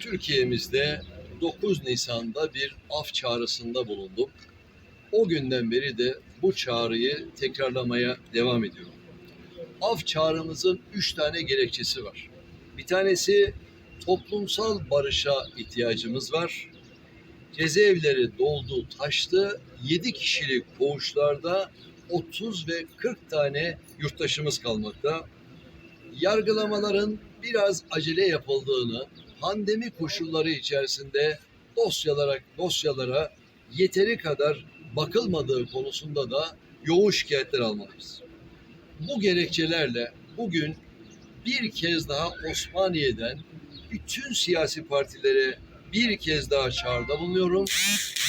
Türkiye'mizde 9 Nisan'da bir af çağrısında bulundum. O günden beri de bu çağrıyı tekrarlamaya devam ediyorum. Af çağrımızın üç tane gerekçesi var. Bir tanesi toplumsal barışa ihtiyacımız var. Cezaevleri doldu, taştı. 7 kişilik koğuşlarda 30 ve 40 tane yurttaşımız kalmakta. Yargılamaların biraz acele yapıldığını, pandemi koşulları içerisinde dosyalara dosyalara yeteri kadar bakılmadığı konusunda da yoğun şikayetler almalıyız. Bu gerekçelerle bugün bir kez daha Osmaniye'den bütün siyasi partilere bir kez daha çağrıda bulunuyorum.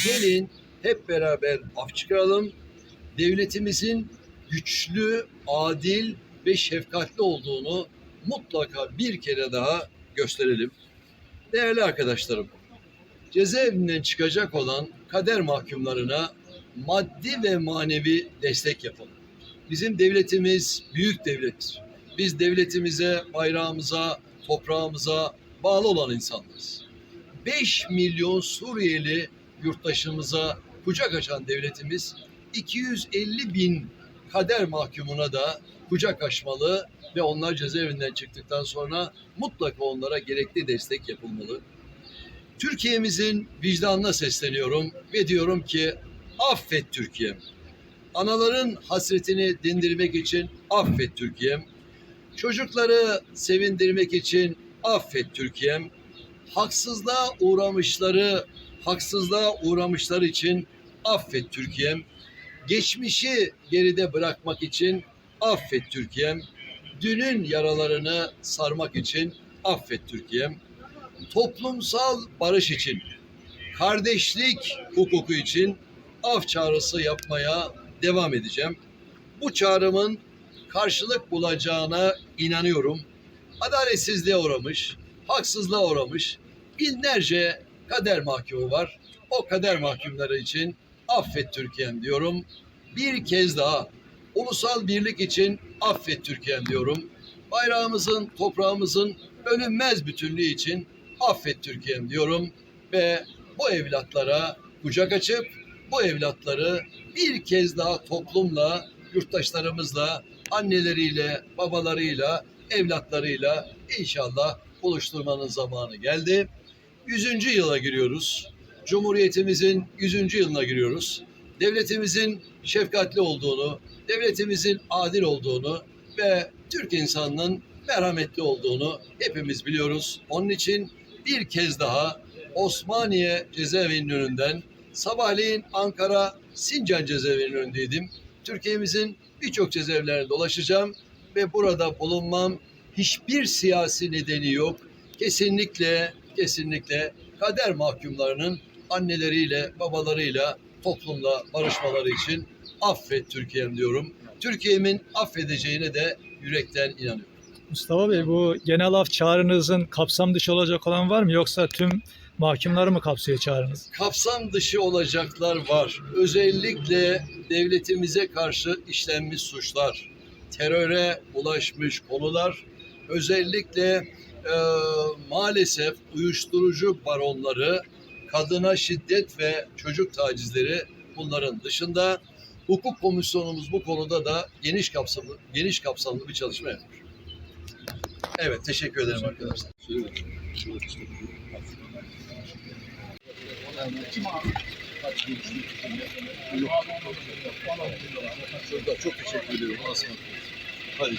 Gelin hep beraber af çıkaralım. Devletimizin güçlü, adil ve şefkatli olduğunu mutlaka bir kere daha gösterelim. Değerli arkadaşlarım, cezaevinden çıkacak olan kader mahkumlarına maddi ve manevi destek yapalım. Bizim devletimiz büyük devlettir. Biz devletimize, bayrağımıza, toprağımıza bağlı olan insanlarız. 5 milyon Suriyeli yurttaşımıza kucak açan devletimiz 250 bin kader mahkumuna da kucak açmalı ve onlar cezaevinden çıktıktan sonra mutlaka onlara gerekli destek yapılmalı. Türkiye'mizin vicdanına sesleniyorum ve diyorum ki affet Türkiye'm. Anaların hasretini dindirmek için affet Türkiye'm. Çocukları sevindirmek için affet Türkiye'm. Haksızlığa uğramışları, haksızlığa uğramışlar için affet Türkiye'm. Geçmişi geride bırakmak için affet Türkiye'm. Dünün yaralarını sarmak için affet Türkiye'm. Toplumsal barış için, kardeşlik hukuku için af çağrısı yapmaya devam edeceğim. Bu çağrımın karşılık bulacağına inanıyorum. Adaletsizliğe uğramış, haksızlığa uğramış binlerce kader mahkumu var. O kader mahkumları için affet Türkiye'm diyorum. Bir kez daha ulusal birlik için affet Türkiye'm diyorum. Bayrağımızın, toprağımızın bölünmez bütünlüğü için affet Türkiye'm diyorum ve bu evlatlara kucak açıp bu evlatları bir kez daha toplumla, yurttaşlarımızla, anneleriyle, babalarıyla, evlatlarıyla inşallah buluşturmanın zamanı geldi. 100. yıla giriyoruz. Cumhuriyetimizin 100. yılına giriyoruz. Devletimizin şefkatli olduğunu, devletimizin adil olduğunu ve Türk insanının merhametli olduğunu hepimiz biliyoruz. Onun için bir kez daha Osmaniye cezaevinin önünden sabahleyin Ankara Sincan cezaevinin önündeydim. Türkiye'mizin birçok cezaevlerine dolaşacağım ve burada bulunmam hiçbir siyasi nedeni yok. Kesinlikle, kesinlikle kader mahkumlarının anneleriyle, babalarıyla, toplumla barışmaları için affet Türkiye'm diyorum. Türkiye'min affedeceğine de yürekten inanıyorum. Mustafa Bey bu genel af çağrınızın kapsam dışı olacak olan var mı yoksa tüm mahkumları mı kapsıyor çağrınız? kapsam dışı olacaklar var. Özellikle devletimize karşı işlenmiş suçlar, teröre ulaşmış konular, özellikle e, maalesef uyuşturucu baronları, kadına şiddet ve çocuk tacizleri bunların dışında hukuk komisyonumuz bu konuda da geniş kapsamlı geniş kapsamlı bir çalışma yapıyor. Evet, teşekkür ederim arkadaşlar. Çok teşekkür ederim. Hadi.